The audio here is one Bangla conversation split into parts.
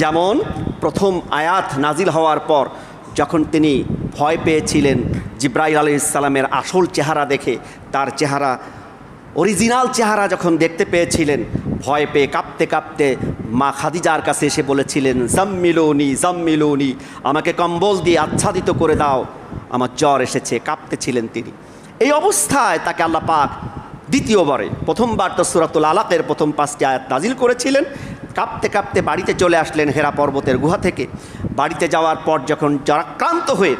যেমন প্রথম আয়াত নাজিল হওয়ার পর যখন তিনি ভয় পেয়েছিলেন জিব্রাইল আলী ইসলামের আসল চেহারা দেখে, তার চেহারা, অরিজিনাল চেহারা যখন দেখতে পেয়েছিলেন, ভয় পেয়ে কাঁপতে কাঁপতে মা খাদিজার কাছে এসে বলেছিলেন, জাম্মিলোনি জাম্মিলোনি, আমাকে কম্বল দিয়ে আচ্ছাদিত করে দাও। আমার জ্বর এসেছে, কাঁপতেছিলেন তিনি। এই অবস্থায় তাকে আল্লাহ পাক দ্বিতীয়বারে, প্রথমবার তো সুরাতুল আলাকের প্রথম পাঁচটি আয়াত নাজিল করেছিলেন। কাঁপতে কাঁপতে বাড়িতে চলে আসলেন হেরা পর্বতের গুহা থেকে। বাড়িতে যাওয়ার পর যখন জরাক্রান্ত হয়ে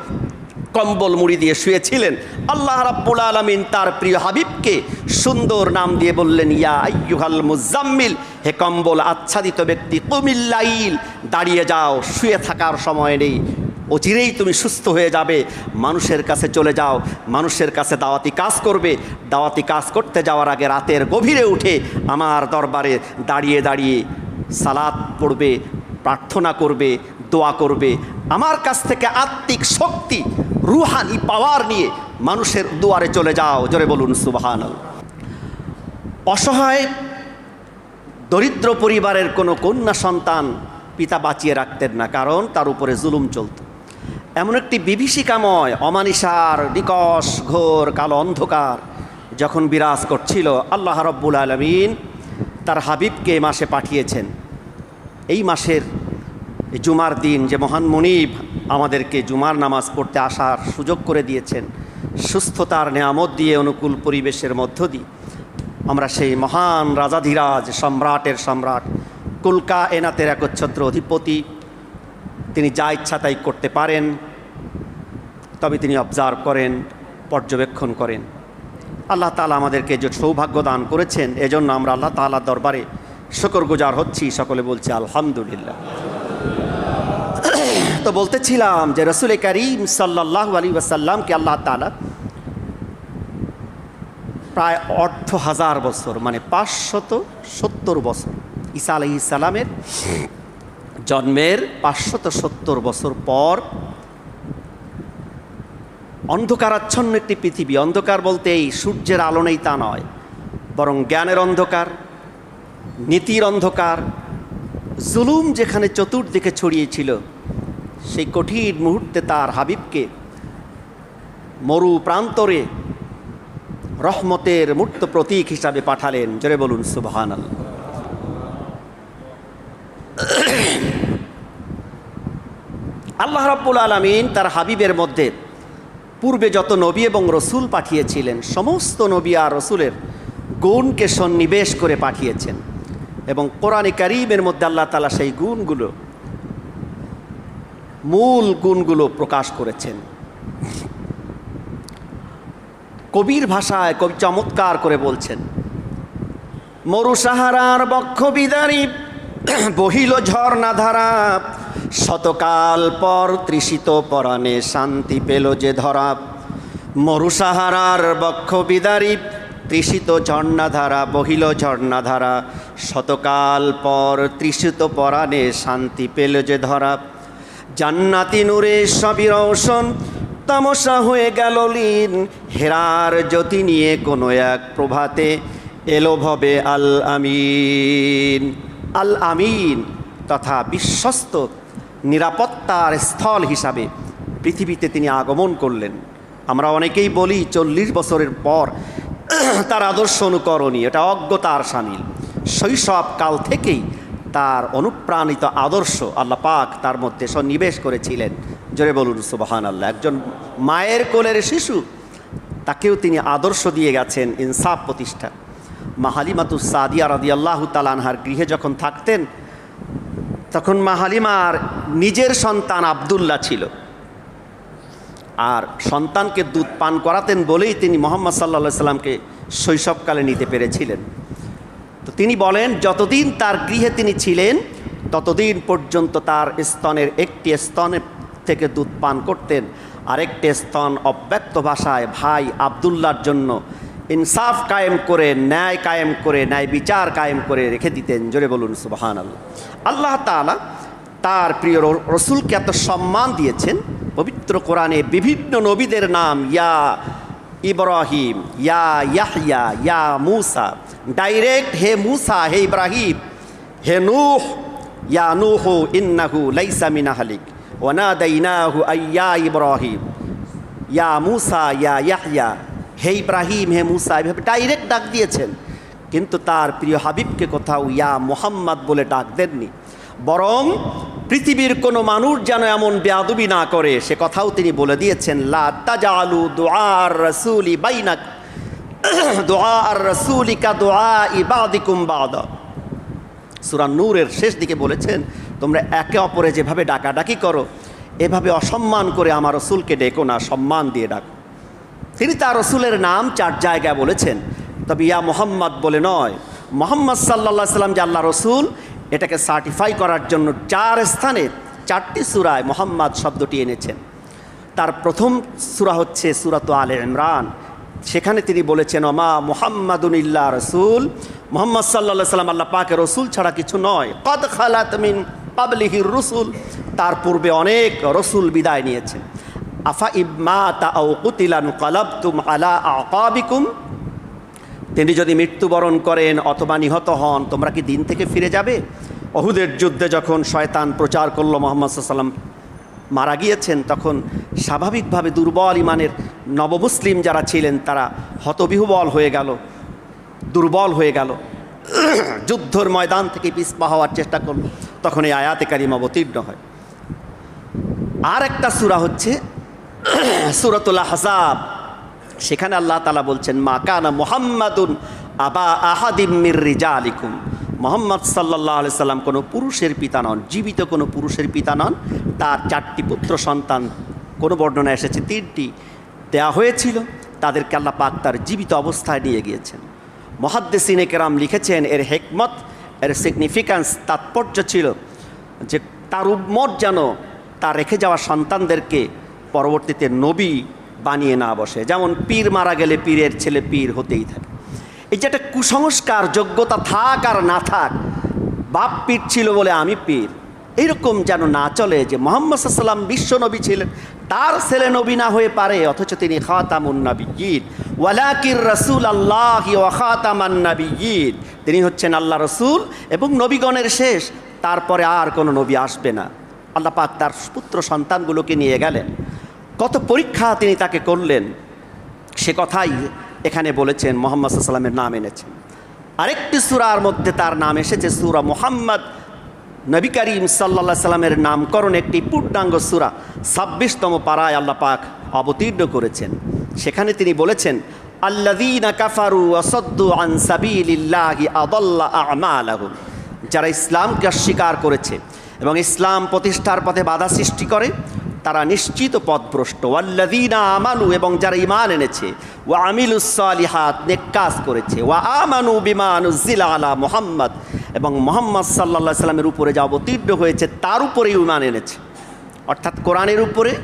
কম্বল মুড়ি দিয়ে শুয়েছিলেন, আল্লাহ রাব্বুল আলমিন তার প্রিয় হাবিবকে সুন্দর নাম দিয়ে বললেন, ইয়া আইয়ুহাল মুজাম্মিল, হে কম্বল আচ্ছাদিত ব্যক্তি কুমিল্লাইল দাঁড়িয়ে যাও, শুয়ে থাকার সময় নেই। অচিরেই তুমি সুস্থ হয়ে যাবে। মানুষের কাছে চলে যাও, মানুষের কাছে দাওয়াতি কাজ করবে। দাওয়াতি কাজ করতে যাওয়ার আগে রাতের গভীরে উঠে আমার দরবারে দাঁড়িয়ে দাঁড়িয়ে সালাদ পড়বে, প্রার্থনা করবে, দোয়া করবে। আমার কাছ থেকে আত্মিক শক্তি, রুহানি পাওয়ার নিয়ে মানুষের দুয়ারে চলে যাও। জোরে বলুন সুবাহান অসহায়, দরিদ্র পরিবারের কোনো কন্যা সন্তান পিতা বাঁচিয়ে রাখতেন না, কারণ তার উপরে জুলুম চলত। এমন একটি বিভীষিকাময়, অমানিসার, নিকশ, ঘোর, কালো অন্ধকার যখন বিরাজ করছিল, আল্লাহ রব্বুল আলমিন তার হাবিবকে এ মাসে পাঠিয়েছেন। এই মাসের জুমার দিন যে মহান মনিব আমাদেরকে জুমার নামাজ পড়তে আসার সুযোগ করে দিয়েছেন, সুস্থতার নেয়ামত দিয়ে অনুকূল পরিবেশের মধ্য দিয়ে, আমরা সেই মহান রাজাধিরাজ, সম্রাটের সম্রাট, কুলকা এনাতের একচ্ছত্র অধিপতি, তিনি যা ইচ্ছা তাই করতে পারেন, তবে তিনি অবজার্ভ করেন, পর্যবেক্ষণ করেন। আল্লাহ তালা আমাদেরকে যে সৌভাগ্য দান করেছেন, এজন্য আমরা আল্লাহ তালার দরবারে শকর গুজার হচ্ছি। সকলে বলছি, আলহামদুলিল্লাহ। তো বলতেছিলাম যে রসুল করিম সাল্লাহ আলী ওয়াসাল্লামকে আল্লাহ তালা প্রায় অর্ধ হাজার বছর মানে পাঁচশত সত্তর বছর, ঈসা আলহি জন্মের পাঁচশত সত্তর বছর পর অন্ধকারাচ্ছন্ন একটি পৃথিবী। অন্ধকার বলতে এই সূর্যের আলো নেই, তা নয়। বরং জ্ঞানের অন্ধকার, নীতির অন্ধকার, জুলুম যেখানে চতুর্দিকে ছড়িয়েছিল সেই কঠিন মুহূর্তে তার হাবিবকে মরু প্রান্তরে রহমতের মূর্ত প্রতীক হিসাবে পাঠালেন। জোরে বলুন সুবহান আল্লাহ রাব্বুল আলমিন তার হাবিবের মধ্যে পূর্বে যত নবী এবং রসুল পাঠিয়েছিলেন, সমস্ত নবী আর রসুলের গুণকে সন্নিবেশ করে পাঠিয়েছেন। এবং কোরআনে কারিমের মধ্যে আল্লাহ তালা সেই গুণগুলো, মূল গুণগুলো প্রকাশ করেছেন। কবির ভাষায় কবি চমৎকার করে বলছেন, মরু সাহারার বক্ষ বিদারী বহিল ঝর্ণা ধারা শতকাল পর তৃষিত পরাণে শান্তি পেল যে ধরা। মরু সাহারার বক্ষ বিদারী, তৃষিত ঝর্ণাধারা বহিল ঝর্ণাধারা। শতকাল পর তৃষিত পরাণে শান্তি পেল যে ধরা। জান্নাতি নূরে সবই রৌশন তামসা হয়ে গেল লীন। হেরার জ্যোতি নিয়ে কোনো এক প্রভাতে এলো ভবে আল আমিন। আল আমিন তথা বিশ্বস্ত নিরাপত্তার স্থল হিসাবে পৃথিবীতে তিনি আগমন করলেন। আমরা অনেকেই বলি চল্লিশ বছরের পর তার আদর্শ অনুকরণী, এটা অজ্ঞতার সামিল শৈশবকাল থেকেই তার অনুপ্রাণিত আদর্শ আল্লাহ পাক তার মধ্যে সন্নিবেশ করেছিলেন। জোরে বলুন সুবাহান আল্লাহ একজন মায়ের কোলের শিশু, তাকেও তিনি আদর্শ দিয়ে গেছেন ইনসাফ প্রতিষ্ঠা। মাহালিমাতু সাদিয়া রাদি আল্লাহ তালানহার গৃহে যখন থাকতেন তখন মাহালিমার নিজের সন্তান আবদুল্লাহ ছিল। আর সন্তানকে দুধ পান করাতেন বলেই তিনি মোহাম্মদ সাল্লা সাল্লামকে শৈশবকালে নিতে পেরেছিলেন। তো তিনি বলেন, যতদিন তার গৃহে তিনি ছিলেন, ততদিন পর্যন্ত তার স্তনের একটি স্তনের থেকে দুধ পান করতেন। আরেকটি স্তন অব্যক্ত ভাষায় ভাই আবদুল্লার জন্য ইনসাফ কায়েম করে, ন্যায় কায়েম করে, ন্যায় বিচার কায়েম করে রেখে দিতেন। জোরে বলুন সুবাহান আল্লাহ আল্লাহ তালা তার প্রিয় রসুলকে এত সম্মান দিয়েছেন। পবিত্র কোরআনে বিভিন্ন নবীদের নাম, ইয়া ইব্রাহিম, ইয়া ইয়াহইয়া, ইয়া মুসা। ডাইরেক্ট, হে মুসা, হে ইব্রাহিম, হে নুহ, ইয়া নুহু ইন্নাহু লাইসা মিন আহলিক ওয়ানাদাইনাহু আইয়া ইব্রাহিম, ইয়া মুসা, ইয়া ইয়াহইয়া। হে ইব্রাহিম, হে মুসা, এভাবে ডাইরেক্ট ডাক দিয়েছেন। কিন্তু তার প্রিয় হাবিবকে কোথাও ইয়া মোহাম্মদ বলে ডাক দেননি। বরং পৃথিবীর কোনো মানুষ যেন এমন বেয়াদুবি না করে, সে কথাও তিনি বলে দিয়েছেন, লা তাজালু দোয়ার রসুলি বাইনাক দোয়া রসুলিকা দোয়া ইবাদিকুম বাদা। সুরা নূরের শেষ দিকে বলেছেন, তোমরা একে অপরে যেভাবে ডাকাডাকি করো, এভাবে অসম্মান করে আমার রসুলকে ডেকো না, সম্মান দিয়ে ডাকো। তিনি তার রসুলের নাম চার জায়গায় বলেছেন। তবে ইয়া মোহাম্মদ বলে নয়, মোহাম্মদ সাল্লা সাল্লাম যে আল্লাহ রসুল, এটাকে সার্টিফাই করার জন্য চার স্থানে, চারটি সুরায় মোহাম্মদ শব্দটি এনেছেন। তার প্রথম সুরা হচ্ছে সুরাত আলে ইমরান। সেখানে তিনি বলেছেন, ওমা মোহাম্মদুল্লাহ রসুল। মোহাম্মদ সাল্লা সাল্লাম আল্লাহ পাকে রসুল ছাড়া কিছু নয়। কদ খালাত মিন পাবলিহির রসুল। তার পূর্বে অনেক রসুল বিদায় নিয়েছেন। আফা ইবমা তা ও কুতিলান কলাবতুম আলা আকাবিকুম? তিনি যদি মৃত্যুবরণ করেন অথবা নিহত হন, তোমরা কি দিন থেকে ফিরে যাবে? অহুদের যুদ্ধে যখন শয়তান প্রচার করল, মোহাম্মদ সাল্লাম মারা গিয়েছেন, তখন স্বাভাবিকভাবে দুর্বল ইমানের নবমুসলিম যারা ছিলেন, তারা হতবিহুবল হয়ে গেল, দুর্বল হয়ে গেল। যুদ্ধর ময়দান থেকে পিসপা হওয়ার চেষ্টা করল। তখন এই আয়াতে কারিম অবতীর্ণ হয়। আর একটা সুরা হচ্ছে সুরতুল হাসাব সেখানে আল্লাহ তালা বলছেন, মা কানা মোহাম্মদুন আবা আহাদিম মির রিজা আলিকুম মোহাম্মদ সাল্লাহ সাল্লাম কোনো পুরুষের পিতা নন, জীবিত কোনো পুরুষের পিতা নন। তার চারটি পুত্র সন্তান, কোনো বর্ণনা এসেছে, তিনটি দেয়া হয়েছিল। তাদেরকে আল্লাহ পাক তার জীবিত অবস্থায় নিয়ে গিয়েছেন। মহাদ্দেসিনে কেরাম লিখেছেন, এর হেকমত, এর সিগনিফিক্যান্স তাৎপর্য ছিল যে তার উম্মত যেন তা রেখে যাওয়া সন্তানদেরকে পরবর্তীতে নবী বানিয়ে না বসে। যেমন পীর মারা গেলে পীরের ছেলে পীর হতেই থাকে। এই যে একটা কুসংস্কার, যোগ্যতা থাক আর না থাক, বাপ পীর ছিল বলে আমি পীর। এইরকম যেন না চলে যে মোহাম্মদ সাল্লাম বিশ্ব নবী ছিলেন, তার ছেলে নবী না হয়ে পারে, অথচ তিনি খাতামুন নবীন ওয়ালাকির রসুল আল্লাহ ওয়াখাতামান নবীন তিনি হচ্ছেন আল্লাহ রসুল এবং নবীগণের শেষ। তারপরে আর কোনো নবী আসবে না। আল্লাহ পাক তার পুত্র সন্তানগুলোকে নিয়ে গেলেন। কত পরীক্ষা তিনি তাকে করলেন, সে কথাই এখানে বলেছেন, মোহাম্মদ সাল্লামের নাম এনেছেন। আরেকটি সুরার মধ্যে তার নাম এসেছে সুরা মোহাম্মদ। নবী করিম সাল্লা সাল্লামের নামকরণ একটি পূর্ণাঙ্গ সুরা, ছাব্বিশতম পাড়ায় আল্লাহ পাক অবতীর্ণ করেছেন। সেখানে তিনি বলেছেন আল্লাদিনা কাফারু অসদ্দু আন সাবিলিল্লাহি আদাল্লা আমালাহুম। যারা ইসলামকে অস্বীকার করেছে এবং ইসলাম প্রতিষ্ঠার পথে বাধা সৃষ্টি করে তারা নিশ্চিত পথভ্রষ্ট। ওয়াল্লাদিনা আমানু এবং যারা ইমান এনেছে ও আমিলুসলিহাত নেকাজ করেছে। ওয়া আমানু বিমানুজিল আলা মোহাম্মদ। এবং মোহাম্মদ সাল্লা সাল্লামের উপরে যা অবতীর্ণ হয়েছে, তার উপরেই ইমান এনেছে। অর্থাৎ কোরআনের উপরে,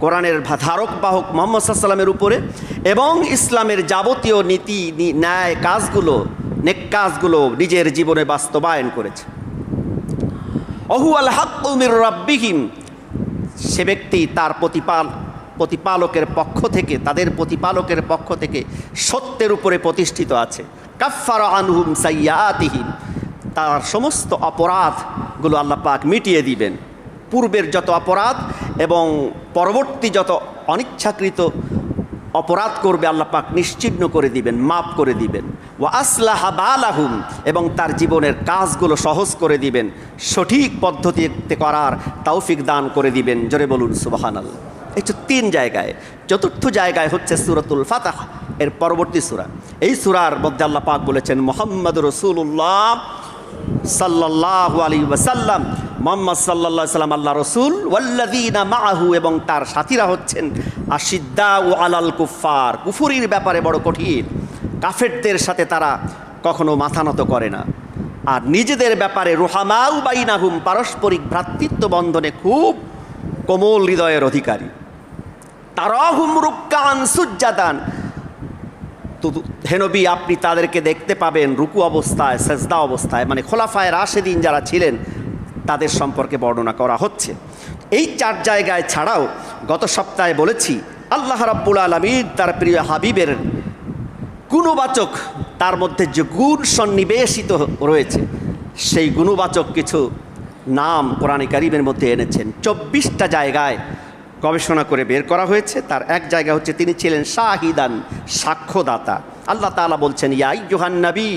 কোরআনের ধারক বাহক মোহাম্মদ সাল্লামের উপরে, এবং ইসলামের যাবতীয় নীতি ন্যায় কাজগুলো, নেক কাজগুলো নিজের জীবনে বাস্তবায়ন করেছে। অহু আল হাকুমির রব্বিহিম সে ব্যক্তি তার প্রতিপাল, প্রতিপালকের পক্ষ থেকে, তাদের প্রতিপালকের পক্ষ থেকে সত্যের উপরে প্রতিষ্ঠিত আছে। কাফার আনহুম সাইয়াতিহিম। তার সমস্ত অপরাধগুলো আল্লাহ পাক মিটিয়ে দিবেন। পূর্বের যত অপরাধ এবং পরবর্তী যত অনিচ্ছাকৃত অপরাধ করবে আল্লাহ পাক নিশ্চিহ্ন করে দিবেন, মাফ করে দিবেন। ও আসলাহা বালাহুম, এবং তার জীবনের কাজগুলো সহজ করে দিবেন, সঠিক পদ্ধতিতে করার তৌফিক দান করে দিবেন। জোরে বলুন সুবাহান এই হচ্ছে তিন জায়গায়, চতুর্থ জায়গায় হচ্ছে সুরতুল ফাতাহ, এর পরবর্তী সুরা। এই সুরার মধ্যে আল্লাহ পাক বলেছেন, মোহাম্মদ রসুল্লাহ সাল্লাহ আলী ওয়াসাল্লাম, মোহাম্মদ সাল্লা সাল্লাম আল্লাহ রসুল ওয়াল্লাদিনা মাহু এবং তার সাথীরা হচ্ছেন আশিদ্দা ও আলাল কুফার কুফুরির ব্যাপারে বড় কঠিন। কাফেরদের সাথে তারা কখনো মাথা নত করে না। আর নিজেদের ব্যাপারে রোহামাউ বাইনাহুম পারস্পরিক ভ্রাতৃত্ব বন্ধনে খুব কোমল হৃদয়ের অধিকারী। তারাহুম রুক্কান সুজ্জাদান। তো হেনবি আপনি তাদেরকে দেখতে পাবেন রুকু অবস্থায়, সেজদা অবস্থায় মানে খোলাফায় রাশেদিন যারা ছিলেন, তাদের সম্পর্কে বর্ণনা করা হচ্ছে। এই চার জায়গায় ছাড়াও গত সপ্তাহে বলেছি, আল্লাহ রাব্বুল আলমীর তার প্রিয় হাবিবের গুণবাচক, তার মধ্যে যে গুণ সন্নিবেশিত রয়েছে, সেই গুণবাচক কিছু নাম কোরআনে কারিমের মধ্যে এনেছেন। চব্বিশটা জায়গায় গবেষণা করে বের করা হয়েছে। তার এক জায়গা হচ্ছে তিনি ছিলেন শাহিদান সাক্ষ্যদাতা। আল্লাহ তাআলা বলছেন ইয়াই জোহান নবী,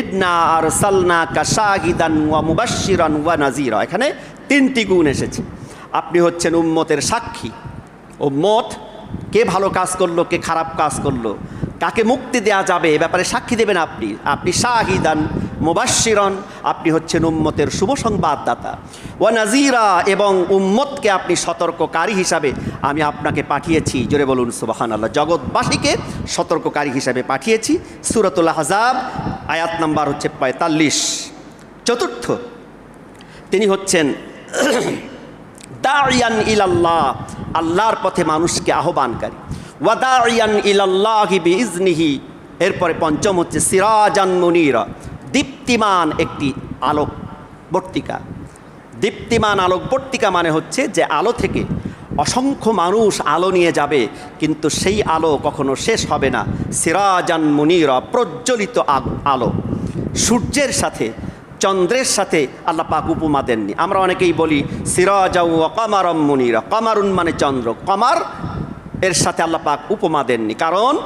ইদনা আর সালনা কা শাহিদান ওয়া মুবাশশিরান ওয়া নাজিরা এখানে তিনটি গুণ এসেছে। আপনি হচ্ছেন উম্মতের সাক্ষী। উম্মত, কে ভালো কাজ করল, কে খারাপ কাজ করল? কাকে মুক্তি দেয়া যাবে? এ ব্যাপারে সাক্ষী দেবেন আপনি। আপনি শাহিদান মুবাশিরন আপনি হচ্ছেন উম্মতের শুভ সংবাদদাতা। ওয়া নাজিরা এবং উম্মতকে আপনি সতর্ককারী হিসাবে আমি আপনাকে পাঠিয়েছি। জোরে বলুন সুবাহান আল্লাহ জগৎবাসীকে সতর্ককারী হিসাবে পাঠিয়েছি। সুরতুল হাজাব আয়াত নাম্বার হচ্ছে পঁয়তাল্লিশ। চতুর্থ, তিনি হচ্ছেন দাঁড়িয়ান ইলাল্লাহ, আল্লাহর পথে মানুষকে আহ্বানকারী। ওয়াদাইয়ান ইলাল্লাহি এরপরে পঞ্চম হচ্ছে সিরাজান মুনিরা। দীপ্তিমান একটি আলোক বর্তিকা দীপ্তিমান আলোক বর্তিকা মানে হচ্ছে যে আলো থেকে অসংখ্য মানুষ আলো নিয়ে যাবে, কিন্তু সেই আলো কখনো শেষ হবে না। সিরাজান মুনিরা, প্রজ্বলিত আলো। সূর্যের সাথে, চন্দ্রের সাথে আল্লাহ পাক উপমা দেননি। আমরা অনেকেই বলি, সিরাজাউ কমারম মুনিরা। কমারুন মানে চন্দ্র। কমার এর সাথে আল্লাহ পাক উপমা দেননি। কারণ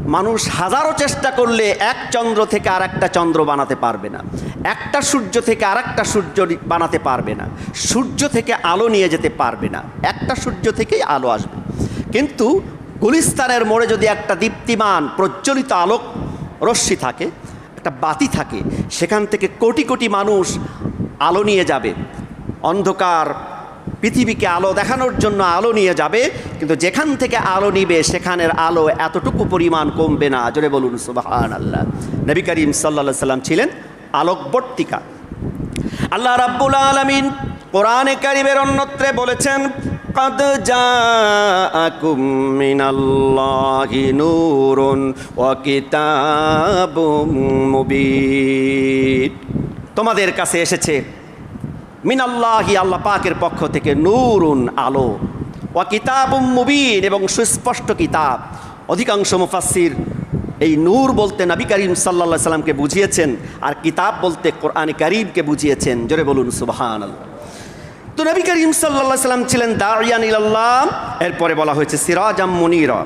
মানুষ হাজারো চেষ্টা করলে এক চন্দ্র থেকে আর একটা চন্দ্র বানাতে পারবে না। একটা সূর্য থেকে আর একটা সূর্য বানাতে পারবে না। সূর্য থেকে আলো নিয়ে যেতে পারবে না। একটা সূর্য থেকেই আলো আসবে। কিন্তু গুলিস্তানের মোড়ে যদি একটা দীপ্তিমান, প্রজ্বলিত আলোক রশ্মি থাকে, একটা বাতি থাকে, সেখান থেকে কোটি কোটি মানুষ আলো নিয়ে যাবে। অন্ধকার পৃথিবীকে আলো দেখানোর জন্য আলো নিয়ে যাবে কিন্তু যেখান থেকে আলো নিবে সেখানের আলো এতটুকু পরিমাণ কমবে না জোরে বলুন সুবাহান আল্লাহ নবী করিম সাল্লা সাল্লাম ছিলেন আলোকবর্তিকা আল্লাহ রাব্বুল আলামিন কোরআনে কারিমের অন্যত্রে বলেছেন قد جاءكم من الله نور وكتاب مبين তোমাদের কাছে এসেছে মিনাল্লাহি আল্লাহ পাকের পক্ষ থেকে নূরুন আলো। ওয়া কিতাবুম মুবিন এবং সুস্পষ্ট কিতাব। অধিকাংশ মুফাসসির এই নূর বলতে নবী করিম সাল্লা সাল্লামকে বুঝিয়েছেন আর কিতাব বলতে কোরআনে করিমকে বুঝিয়েছেন। জোরে বলুন সুবহান তো নবী করিম সাল্লা সাল্লাম ছিলেন দাঁড়িয়ান ইলাল্লাহ, এরপরে বলা হয়েছে সিরাজাম মুনিরা।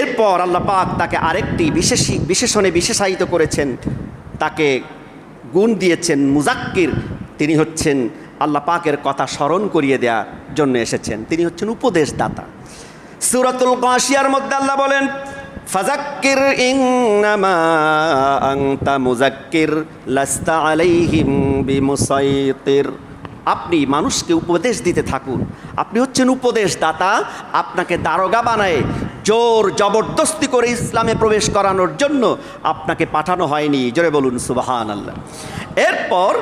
এরপর আল্লাহ পাক তাকে আরেকটি বিশেষ বিশেষণে বিশেষায়িত করেছেন। তাকে গুণ দিয়েছেন মুজাক্কির। তিনি হচ্ছেন আল্লাহ পাকের কথা স্মরণ করিয়ে দেওয়ার জন্য এসেছেন। তিনি হচ্ছেন উপদেশদাতা। সুরাতুল কাশিয়ার মধ্যে আল্লাহ বলেন ফাজাক্কির ইন্নামা আনতা মুজাক্কির লাস্তা আলাইহিম বিমুসাইতির। আপনি মানুষকে উপদেশ দিতে থাকুন। আপনি হচ্ছেন উপদেশদাতা, আপনাকে দারোগা বানায়, জোর জবরদস্তি করে ইসলামে প্রবেশ করানোর জন্য আপনাকে পাঠানো হয়নি। জোরে বলুন সুবাহান আল্লাহ এরপর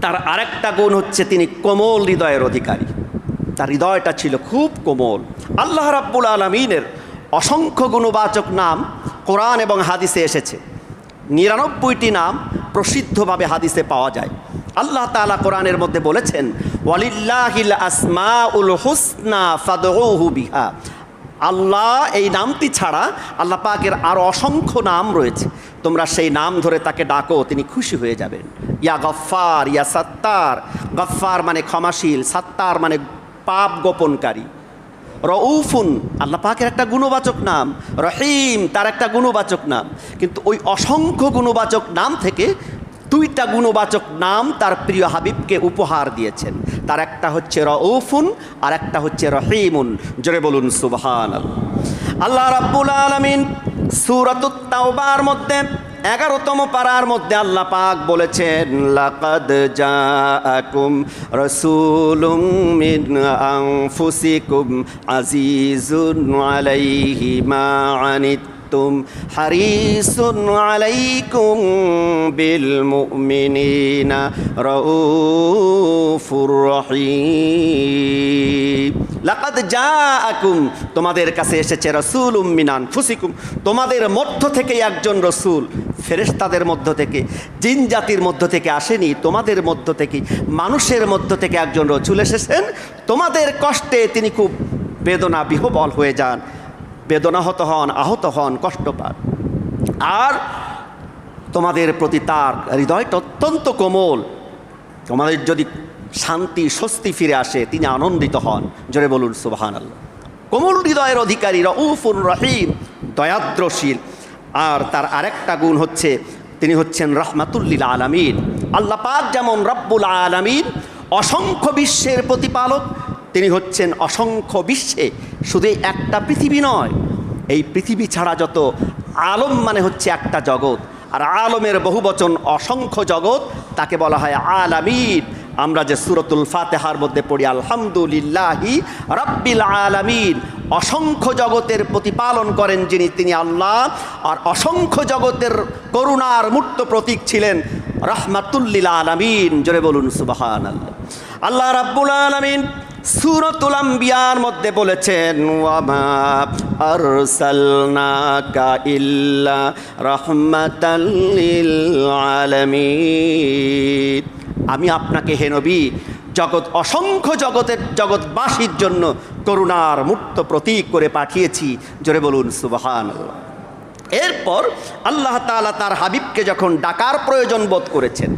তার আরেকটা গুণ হচ্ছে তিনি কোমল হৃদয়ের অধিকারী। তার হৃদয়টা ছিল খুব কোমল। আল্লাহ রাব্বুল আলমিনের অসংখ্য গুণবাচক নাম কোরআন এবং হাদিসে এসেছে। নিরানব্বইটি নাম প্রসিদ্ধভাবে হাদিসে পাওয়া যায়। আল্লাহ তাআলা কোরআনের মধ্যে বলেছেন, ওয়ালিল্লাহিল আসমা উল হুসনা ফাদউহু বিহা। আল্লাহ এই নামটি ছাড়া আল্লাহ পাকের আরও অসংখ্য নাম রয়েছে। তোমরা সেই নাম ধরে তাকে ডাকো, তিনি খুশি হয়ে যাবেন। ইয়া গফ্ফার, ইয়া সাত্তার। গফ্ফার মানে ক্ষমাশীল, সাত্তার মানে পাপ গোপনকারী। রউফুন, আল্লাহ পাকের একটা গুণবাচক নাম। রহিম, তার একটা গুণবাচক নাম। কিন্তু ওই অসংখ্য গুণবাচক নাম থেকে দুইটা গুণবাচক নাম তার প্রিয় হাবিবকে উপহার দিয়েছেন। তার একটা হচ্ছে রউফুন, আর একটা হচ্ছে রহিমুন। জোরে বলুন সুবহান আল্লাহ রাব্বুল আলামিন সূরাতুত তাওবার মধ্যে, এগারোতম পাড়ার মধ্যে আল্লাহ পাক বলেছেন, লাকাদ জাআকুম রাসূলুম মিন আনফুসিকুম আজিজুন আলাইহি মা আনিতুম হারিসুন আলাইকুম বিল মুমিনিনা রাউফুর রহিম লাকাদ জাআকুম তোমাদের কাছে এসেছে রাসূল মিনান ফুসিকুম তোমাদের মধ্য থেকে একজন রসুল। ফেরেশতাদের মধ্য থেকে, জিন জাতির মধ্য থেকে আসেনি। তোমাদের মধ্য থেকে, মানুষের মধ্য থেকে একজন রসুল এসেছেন। তোমাদের কষ্টে তিনি খুব বেদনা বিহবল হয়ে যান। বেদনাহত হন, আহত হন, কষ্ট পান। আর তোমাদের প্রতি তার হৃদয়টা অত্যন্ত কোমল। তোমাদের যদি শান্তি, স্বস্তি ফিরে আসে, তিনি আনন্দিত হন। জোরে বলুন সুবাহান আল্লাহ কোমল হৃদয়ের অধিকারী রউফুর রহিম, দয়াদ্রশীল। আর তার আরেকটা গুণ হচ্ছে, তিনি হচ্ছেন রহমাতুল্লিল আলামিন। আল্লাহ পাক যেমন রব্বুল আলামিন, অসংখ্য বিশ্বের প্রতিপালক তিনি হচ্ছেন অসংখ্য বিশ্বে শুধু একটা পৃথিবী নয়। এই পৃথিবী ছাড়া যত আলম মানে হচ্ছে একটা জগৎ। আর আলমের বহুবচন অসংখ্য জগৎ, তাকে বলা হয় আলামিন। আমরা যে সুরতুল ফাতেহার মধ্যে পড়ি, আলহামদুলিল্লাহি রব্বিল আলামিন। অসংখ্য জগতের প্রতিপালন করেন যিনি, তিনি আল্লাহ। আর অসংখ্য জগতের করুণার মূর্ত প্রতীক ছিলেন রহমাতুল্লিল আলামিন। জোরে বলুন সুবাহান আল্লাহ আল্লাহ রাব্বুল আলামিন সুরতুল আম্বিয়ার মধ্যে বলেছেন ওয়ামা আরসালনাকা ইল্লা রাহমাতাল আমি আপনাকে হে নবী, জগৎ অসংখ্য জগতের জগৎবাসীর জন্য করুণার মুক্ত প্রতীক করে পাঠিয়েছি। জোরে বলুন সুবহান এরপর আল্লাহ তাআলা তার হাবিবকে যখন ডাকার প্রয়োজন বোধ করেছেন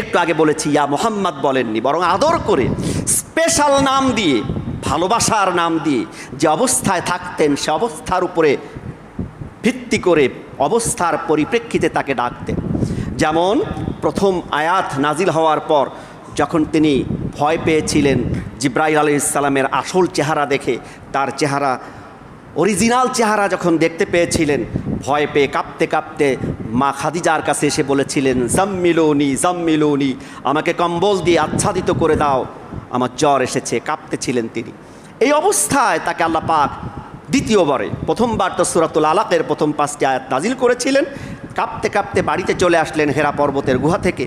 একটু আগে বলেছি, ইয়া মোহাম্মদ বলেননি, বরং আদর করে স্পেশাল নাম দিয়ে, ভালোবাসার নাম দিয়ে, যে অবস্থায় থাকতেন, সে অবস্থার উপরে ভিত্তি করে অবস্থার পরিপ্রেক্ষিতে তাকে ডাকতেন। যেমন প্রথম আয়াত নাজিল হওয়ার পর যখন তিনি ভয় পেয়েছিলেন জিব্রাইল আলি ইসলামের আসল চেহারা দেখে, তার চেহারা অরিজিনাল চেহারা যখন দেখতে পেয়েছিলেন, ভয় পেয়ে কাঁপতে কাঁপতে মা খাদিজার কাছে এসে বলেছিলেন, জাম্মিলোনি জাম্মিলোনি, আমাকে কম্বল দিয়ে আচ্ছাদিত করে দাও। আমার জ্বর এসেছে, কাঁপতেছিলেন তিনি। এই অবস্থায় তাকে আল্লাহ পাক দ্বিতীয়বারে, প্রথমবার তো সুরাতুল আলাকের প্রথম পাঁচটি আয়াত নাজিল করেছিলেন। কাঁপতে কাঁপতে বাড়িতে চলে আসলেন হেরা পর্বতের গুহা থেকে।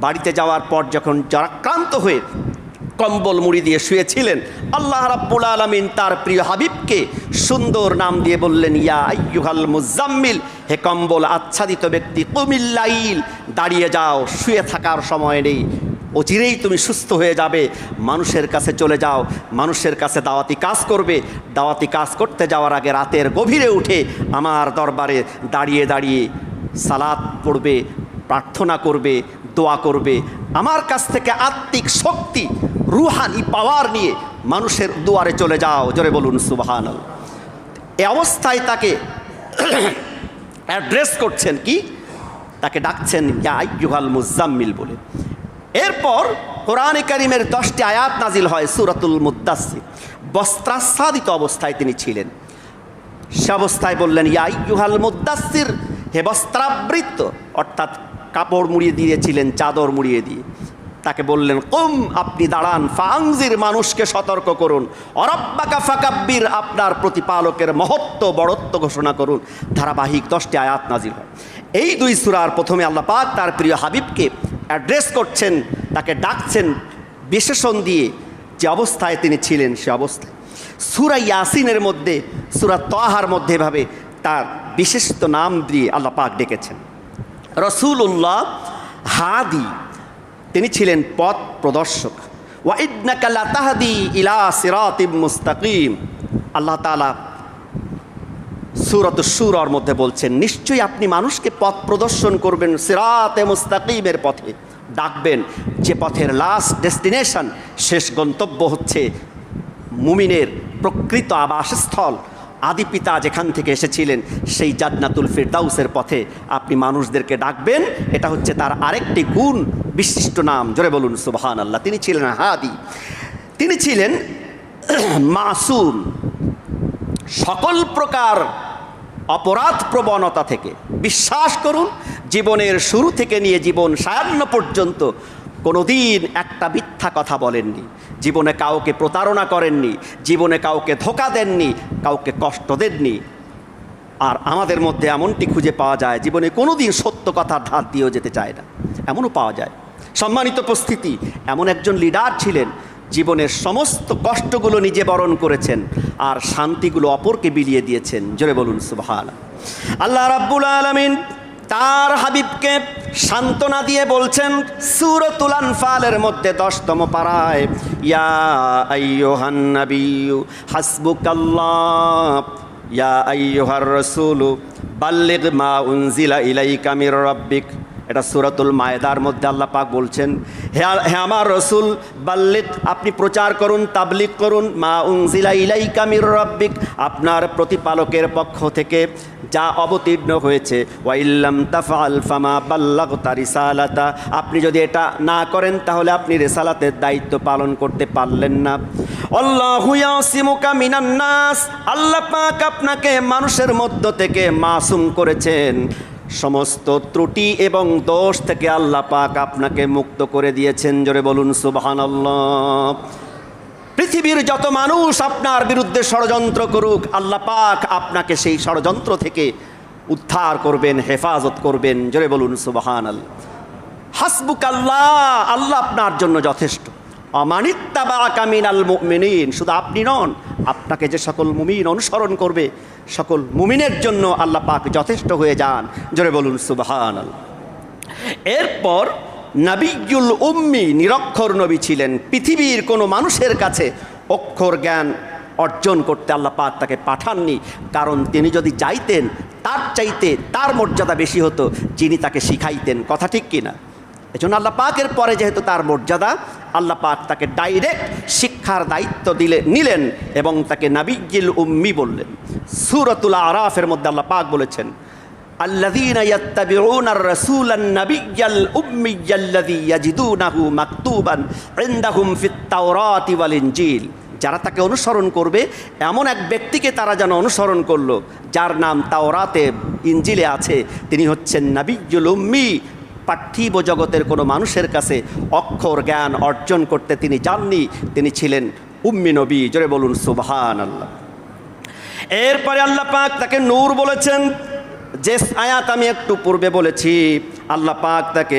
বাড়িতে যাওয়ার পর যখন জরাক্রান্ত হয়ে কম্বল মুড়ি দিয়ে শুয়েছিলেন। আল্লাহ রাব্বুল আলমিন তার প্রিয় হাবিবকে সুন্দর নাম দিয়ে বললেন, ইয়া আইয়ুহাল মুজাম্মিল, হে কম্বল আচ্ছাদিত ব্যক্তি কুমিল্লাইল দাঁড়িয়ে যাও, শুয়ে থাকার সময় নেই। অচিরেই তুমি সুস্থ হয়ে যাবে। মানুষের কাছে চলে যাও, মানুষের কাছে দাওয়াতি কাজ করবে। দাওয়াতি কাজ করতে যাওয়ার আগে রাতের গভীরে উঠে আমার দরবারে দাঁড়িয়ে দাঁড়িয়ে সালাদ পড়বে, প্রার্থনা করবে, দোয়া করবে। আমার কাছ থেকে আত্মিক শক্তি রুহানি পাওয়ার নিয়ে মানুষের দুয়ারে চলে যাও, জোরে বলুন সুবাহান এ অবস্থায় তাকে অ্যাড্রেস করছেন কি? তাকে ডাকছেন, ইয়া আইয়ুহাল মুজাম্মিল বলে। এরপর কোরআনে করিমের দশটি আয়াত নাজিল হয়, সুরাতুল মুদাসির বস্ত্রাচ্ছাদিত অবস্থায় তিনি ছিলেন। সে অবস্থায় বললেন, ইয়া ইউহাল মুদাসির হে বস্ত্রাবৃত্ত, অর্থাৎ কাপড় মুড়িয়ে দিয়েছিলেন, চাদর মুড়িয়ে দিয়ে। তাকে বললেন, কুম, আপনি দাঁড়ান ফাংজির মানুষকে সতর্ক করুন। অরব্বাকা ফাকাব্বির, আপনার প্রতিপালকের মহত্ব বড়ত্ব ঘোষণা করুন। ধারাবাহিক দশটি আয়াত নাজির হয়। এই দুই সুরার প্রথমে আল্লাহ পাক তার প্রিয় হাবিবকে অ্যাড্রেস করছেন, তাকে ডাকছেন বিশেষণ দিয়ে যে অবস্থায় তিনি ছিলেন সে অবস্থায়। সুরা ইয়াসিনের মধ্যে, সুরা তহার মধ্যে এভাবে তার বিশিষ্ট নাম দিয়ে আল্লাহ পাক ডেকেছেন। রসুল্লাহ হাদি তিনি ছিলেন পথ প্রদর্শক। ওয়াইদনাকা লাতাহাদি ইলা সিরাতিম মুস্তাকিম। আল্লাহ তাআলা সুরত সুরর মধ্যে বলছেন, নিশ্চয়ই আপনি মানুষকে পথ প্রদর্শন করবেন সিরাতে মুস্তাকিমের পথে। ডাকবেন, যে পথের লাস্ট ডেস্টিনেশন শেষ গন্তব্য হচ্ছে মুমিনের প্রকৃত আবাসস্থল। আদি পিতা যেখান থেকে এসেছিলেন, সেই জান্নাতুল ফিরদাউসের পথে আপনি মানুষদেরকে ডাকবেন। এটা হচ্ছে তার আরেকটি গুণ, বিশিষ্ট নাম। জোরে বলুন সুবহান আল্লাহ তিনি ছিলেন হাদি তিনি ছিলেন মাসুম। সকল প্রকার অপরাধ প্রবণতা থেকে। বিশ্বাস করুন, জীবনের শুরু থেকে নিয়ে জীবন সায়ান্ন পর্যন্ত কোনোদিন একটা মিথ্যা কথা বলেননি। জীবনে কাউকে প্রতারণা করেননি। জীবনে কাউকে ধোকা দেননি। কাউকে কষ্ট দেননি। আর আমাদের মধ্যে এমনটি খুঁজে পাওয়া যায়, জীবনে কোনোদিন সত্য কথার ধার দিয়েও যেতে চায় না। এমনও পাওয়া যায়। সম্মানিত উপস্থিতি, এমন একজন লিডার ছিলেন, জীবনের সমস্ত কষ্টগুলো নিজে বরণ করেছেন আর শান্তিগুলো অপরকে বিলিয়ে দিয়েছেন। জোরে বলুন সুবহান আল্লাহ রাব্বুল আলামিন তার হাবিবকে সান্ত্বনা দিয়ে বলছেন, সুরতুল আনফালের মধ্যে দশতম পাড়ায়, ইয়া ইয়া মা উনজিলা ইলাইকা মির রাব্বিক। এটা সুরাতুল মায়েদার মধ্যে আল্লাহ পাক বলছেন, হে আমার রসুল বাল্লিক আপনি প্রচার করুন তাবলিক করুন, মা উংজিলা ইলাইকা মির রাব্বিক, আপনার প্রতিপালকের পক্ষ থেকে যা অবতীর্ণ হয়েছে ওয়াইল্লাম তাফাল ফামা বাল্লাগতা রিসালাতা, আপনি যদি এটা না করেন, তাহলে আপনি রেসালাতের দায়িত্ব পালন করতে পারলেন না। আল্লাহ পাক আপনাকে মানুষের মধ্য থেকে মাসুম করেছেন। সমস্ত ত্রুটি এবং দোষ থেকে আল্লাহ পাক আপনাকে মুক্ত করে দিয়েছেন। জোরে বলুন, সুবহানাল্লাহ। পৃথিবীর যত মানুষ আপনার বিরুদ্ধে ষড়যন্ত্র করুক, আল্লাহ পাক আপনাকে সেই ষড়যন্ত্র থেকে উদ্ধার করবেন, হেফাজত করবেন। জোরে বলুন সুবাহান আল্লাহ হাসবুক আল্লাহ আল্লাহ আপনার জন্য যথেষ্ট। শুধু আপনি নন, আপনাকে যে সকল মুমিন অনুসরণ করবে, সকল মুমিনের জন্য আল্লাহ পাক যথেষ্ট হয়ে যান। জোরে বলুন সুবাহান এরপর নাবিজুল উম্মি, নিরক্ষর নবী ছিলেন। পৃথিবীর কোনো মানুষের কাছে অক্ষর জ্ঞান অর্জন করতে আল্লাহ পাক তাকে পাঠাননি। কারণ তিনি যদি চাইতেন তার চাইতে তার মর্যাদা বেশি হতো, যিনি তাকে শিখাইতেন। কথা ঠিক কিনা? এজন্য আল্লাহ পাকের পরে যেহেতু তার মর্যাদা আল্লাহ পাক তাকে ডাইরেক্ট শিক্ষার দায়িত্ব দিলে নিলেন এবং তাকে নাবিজিল উম্মি বললেন সুরতুল আরাফের মধ্যে আল্লাহ পাক বলেছেন الذين يتبعون الرسول النبي الأمي الذي يجدونه مكتوبا عندهم في التوراة والإنجيل যারা তাকে অনুসরণ করবে এমন এক ব্যক্তিকে তারা যেন অনুসরণ করলো যার নাম তাওরাতে ইঞ্জিলে আছে তিনি হচ্ছেন নাবিজুল উম্মি পার্থিব জগতের কোনো মানুষের কাছে অক্ষর জ্ঞান অর্জন করতে তিনি যাননি তিনি ছিলেন উম্মি নবী। জোরে বলুন সুবহান আল্লাহ এরপরে আল্লাহ পাক তাকে নূর বলেছেন। যে আয়াত আমি একটু পূর্বে বলেছি, আল্লাহ পাক তাকে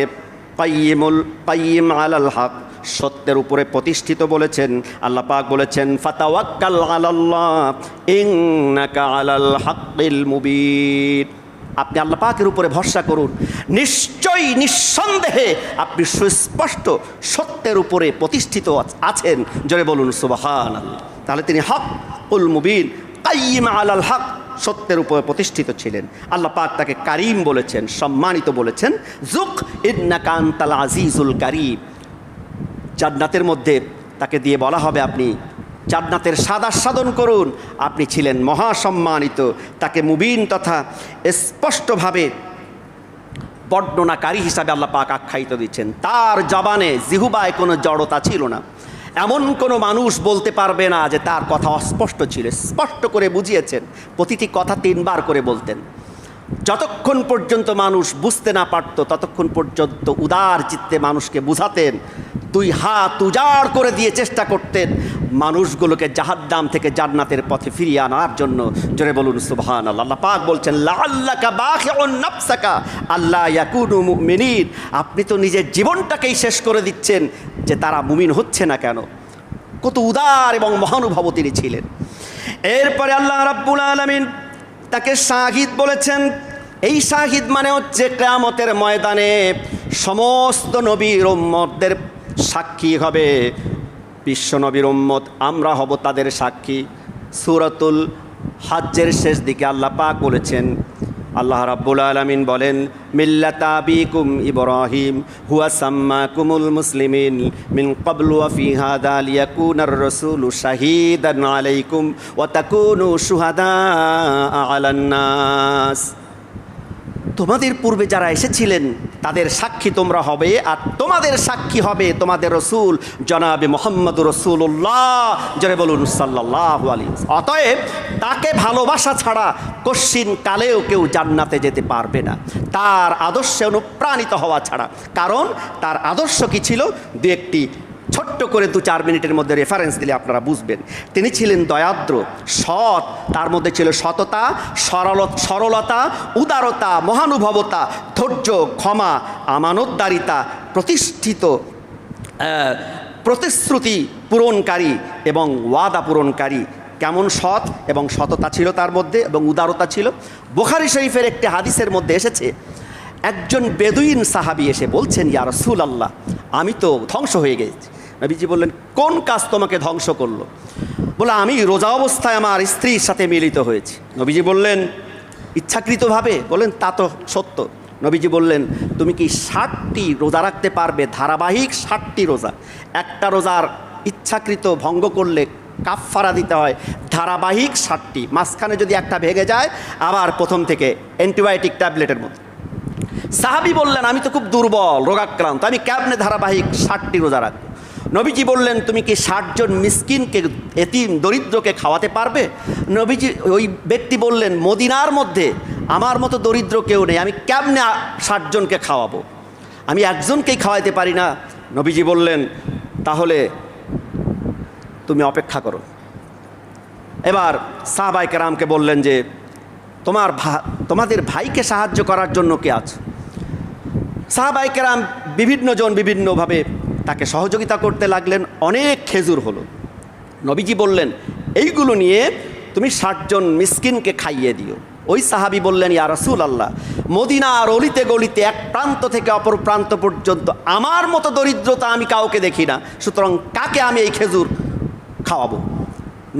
পাইমুল পাইম আলাল হক, সত্যের উপরে প্রতিষ্ঠিত বলেছেন। আল্লাহ পাক বলেছেন, ফাতাওয়াক্কাল আলাল্লাহ, ইন্নাকা আলাল হাক্কিল মুবিন। আপনি আল্লাহ পাকের উপরে ভরসা করুন। নিশ্চয়ই, নিঃসন্দেহে আপনি সুস্পষ্ট সত্যের উপরে প্রতিষ্ঠিত আছেন। জোরে বলুন সুবাহান তাহলে তিনি হক উল মুবিন কাইম আলাল হক, সত্যের উপরে প্রতিষ্ঠিত ছিলেন। আল্লাহ পাক তাকে কারিম বলেছেন, সম্মানিত বলেছেন। জুক ইন্নাকান্তাল আজিজুল কারিম। জান্নাতের মধ্যে তাকে দিয়ে বলা হবে আপনি জান্নাতের সাদা সাধন করুন। আপনি ছিলেন মহাসম্মানিত। তাকে মুবিন তথা স্পষ্টভাবে বর্ণনাকারী হিসাবে আল্লাহ পাক আখ্যায়িত দিচ্ছেন। তার জবানে জিহুবায় কোনো জড়তা ছিল না। এমন কোনো মানুষ বলতে পারবে না যে তার কথা অস্পষ্ট ছিল। স্পষ্ট করে বুঝিয়েছেন। প্রতিটি কথা তিনবার করে বলতেন। যতক্ষণ পর্যন্ত মানুষ বুঝতে না পারত, ততক্ষণ পর্যন্ত উদার চিত্তে মানুষকে বুঝাতেন। দুই হাত উজাড় করে দিয়ে চেষ্টা করতেন মানুষগুলোকে জাহাদ্দাম থেকে জান্নাতের পথে ফিরিয়ে আনার জন্য। জোরে বলুন সুবহান আল্লাহ পাক বলছেন আল্লাহ মুমিনিন। আপনি তো নিজের জীবনটাকেই শেষ করে দিচ্ছেন যে তারা মুমিন হচ্ছে না কেন? কত উদার এবং মহানুভব তিনি ছিলেন। এরপরে আল্লাহ রাব্বুল আলামিন তাকে শাহিদ বলেছেন। এই শাহিদ মানে হচ্ছে কেয়ামতের ময়দানে সমস্ত নবীর উম্মতদের সাক্ষী হবে। বিশ্ব নবীর উম্মত, আমরা হব তাদের সাক্ষী। সুরাতুল হাজ্জের শেষ দিকে আল্লাহ পাক বলেছেন, আল্লাহ রাব্বুল আলামিন বলেন, মিল্লাতা আবিকুম ইব্রাহিম, হুয়া সাম্মাকুমুল মুসলিমিন, মিন ক্বাবলু ওয়া ফি হাদা লিয়াকুনার রাসূলু শাহীদান আলাইকুম, ওয়া তাকুনু শুহাদা আলান নাস তোমাদের পূর্বে যারা এসেছিলেন, তাদের সাক্ষী তোমরা হবে আর তোমাদের সাক্ষী হবে তোমাদের রসুল জনাবে মোহাম্মদ রসুল্লাহ জনে বলুন সাল্লাহ আলী অতএব তাকে ভালোবাসা ছাড়া কশ্চিন কালেও কেউ জান্নাতে যেতে পারবে না। তার আদর্শে অনুপ্রাণিত হওয়া ছাড়া। কারণ তার আদর্শ কি ছিল? দু একটি ছোট্ট করে দু চার মিনিটের মধ্যে রেফারেন্স দিলে আপনারা বুঝবেন। তিনি ছিলেন দয়াদ্র, সৎ, তার মধ্যে ছিল সততা, সরল সরলতা, উদারতা, মহানুভবতা, ধৈর্য, ক্ষমা, আমানতদারিতা, প্রতিষ্ঠিত প্রতিশ্রুতি পূরণকারী এবং ওয়াদা পূরণকারী। কেমন সৎ এবং সততা ছিল তার মধ্যে এবং উদারতা ছিল। বোখারি শরীফের একটি হাদিসের মধ্যে এসেছে একজন বেদুইন সাহাবি এসে বলছেন, ইয়া রসুল আল্লাহ আমি তো ধ্বংস হয়ে গেছি। নবীজি বললেন, কোন কাজ তোমাকে ধ্বংস করল? বলে, আমি রোজা অবস্থায় আমার স্ত্রীর সাথে মিলিত হয়েছি। নবীজি বললেন, ইচ্ছাকৃতভাবে? বলেন, তা তো সত্য। নবীজি বললেন, তুমি কি ষাটটি রোজা রাখতে পারবে? ধারাবাহিক ষাটটি রোজা। একটা রোজার ইচ্ছাকৃত ভঙ্গ করলে কাফফারা দিতে হয়। ধারাবাহিক ষাটটি। মাঝখানে যদি একটা ভেঙে যায়, আবার প্রথম থেকে অ্যান্টিবায়োটিক ট্যাবলেটের মতো। সাহাবি বললেন, আমি তো খুব দুর্বল, রোগাক্রান্ত, আমি কেমনে ধারাবাহিক ষাটটি রোজা রাখব? নবীজি বললেন, তুমি কি ষাটজন মিসকিনকে, এতিম, দরিদ্রকে খাওয়াতে পারবে? নবীজি, ওই ব্যক্তি বললেন, মদিনার মধ্যে আমার মতো দরিদ্র কেউ নেই, আমি কেমনে ষাটজনকে খাওয়াবো? আমি একজনকেই খাওয়াইতে পারি না? নবীজি বললেন, তাহলে তুমি অপেক্ষা করো। এবার সাহবাইকে রামকে বললেন যে, তোমার ভা, তোমাদের ভাইকে সাহায্য করার জন্য কে আছে? সাহাবাইকেরাম বিভিন্ন জন বিভিন্নভাবে তাকে সহযোগিতা করতে লাগলেন। অনেক খেজুর হলো। নবীজি বললেন, এইগুলো নিয়ে তুমি ষাটজন মিসকিনকে খাইয়ে দিও। ওই সাহাবি বললেন, ইয়া রসুল আল্লাহ মদিনার অলিতে গলিতে এক প্রান্ত থেকে অপর প্রান্ত পর্যন্ত আমার মতো দরিদ্রতা আমি কাউকে দেখি না। সুতরাং কাকে আমি এই খেজুর খাওয়াবো?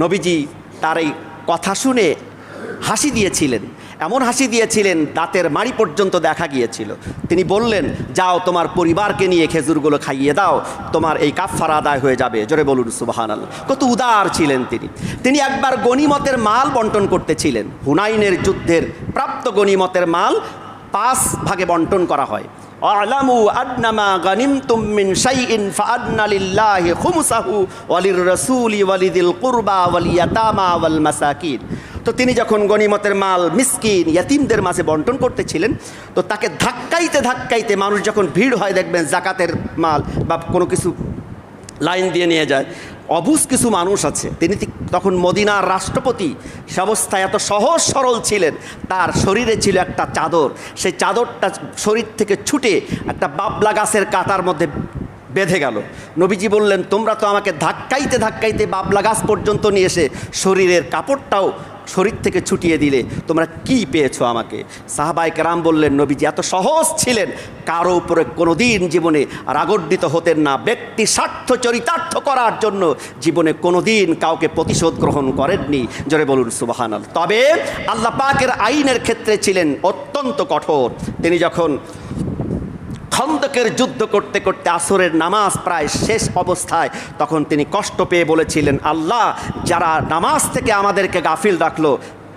নবীজি তার এই কথা শুনে হাসি দিয়েছিলেন। এমন হাসি দিয়েছিলেন, দাঁতের মাড়ি পর্যন্ত দেখা গিয়েছিল। তিনি বললেন, যাও, তোমার পরিবারকে নিয়ে খেজুরগুলো খাইয়ে দাও, তোমার এই কাফার আদায় হয়ে যাবে। জোরে বলুন সুবাহান কত উদার ছিলেন তিনি। তিনি একবার গনিমতের মাল বন্টন করতেছিলেন। হুনাইনের যুদ্ধের প্রাপ্ত গনিমতের মাল পাঁচ ভাগে বন্টন করা হয়। আলামু ওয়ালির ওয়ালিদিল কুরবা তো তিনি যখন গনিমতের মাল, মিসকিন, ইয়াতিমদের মাঝে বন্টন করতেছিলেন, তো তাকে ধাক্কাইতে ধাক্কাইতে মানুষ যখন ভিড় হয়, দেখবেন জাকাতের মাল বা কোনো কিছু লাইন দিয়ে নিয়ে যায়। অবুজ কিছু মানুষ আছে। তিনি তখন মদিনার রাষ্ট্রপতি সে অবস্থায় এত সহজ সরল ছিলেন। তার শরীরে ছিল একটা চাদর। সেই চাদরটা শরীর থেকে ছুটে একটা বাবলা গাছের কাতার মধ্যে বেঁধে গেল। নবীজি বললেন, তোমরা তো আমাকে ধাক্কাইতে ধাক্কাইতে বাবলা গাছ পর্যন্ত নিয়ে এসে শরীরের কাপড়টাও শরীর থেকে ছুটিয়ে দিলে। তোমরা কি পেয়েছ আমাকে? সাহাবাইকে রাম বললেন, নবীজি এত সহজ ছিলেন। কারও উপরে কোনোদিন জীবনে রাগর্ডিত হতেন না। ব্যক্তি স্বার্থ চরিতার্থ করার জন্য জীবনে কোনোদিন কাউকে প্রতিশোধ গ্রহণ করেননি। জোরে বলুন সুবাহান তবে আল্লাহ পাকের আইনের ক্ষেত্রে ছিলেন অত্যন্ত কঠোর। তিনি যখন খন্দকের যুদ্ধ করতে করতে আসরের নামাজ প্রায় শেষ অবস্থায় তখন তিনি কষ্ট পেয়ে বলেছিলেন, আল্লাহ, যারা নামাজ থেকে আমাদেরকে গাফিল রাখল,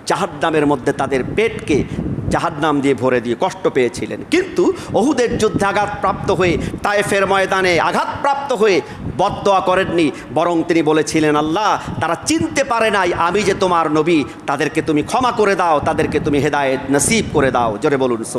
জাহান্নামের মধ্যে তাদের পেটকে জাহান্নাম দিয়ে ভরে দিয়ে কষ্ট পেয়েছিলেন। কিন্তু অহুদের যুদ্ধে আঘাতপ্রাপ্ত হয়ে, তায়েফের ময়দানে আঘাতপ্রাপ্ত হয়ে বদদোয়া করেননি। বরং তিনি বলেছিলেন, আল্লাহ, তারা চিনতে পারে নাই আমি যে তোমার নবী, তাদেরকে তুমি ক্ষমা করে দাও, তাদেরকে তুমি হেদায়েত নসিব করে দাও। জোরে বলুন